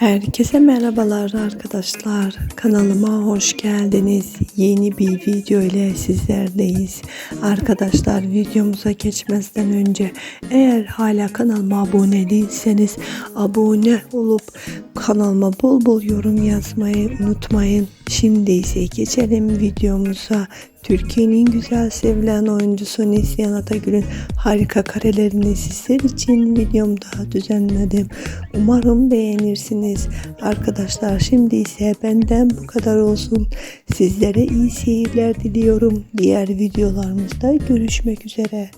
Herkese merhabalar arkadaşlar. Kanalıma hoş geldiniz. Yeni bir video ile sizlerleyiz. Arkadaşlar videomuza geçmezden önce eğer hala kanalıma abone değilseniz abone olup kanalıma bol bol yorum yazmayı unutmayın. Şimdi ise geçelim videomuza. Türkiye'nin güzel sevilen oyuncusu Neslihan Atagül'ün harika karelerini sizler için videomda düzenledim. Umarım beğenirsiniz. Arkadaşlar şimdi ise benden bu kadar olsun. Sizlere iyi seyirler diliyorum. Diğer videolarımızda görüşmek üzere.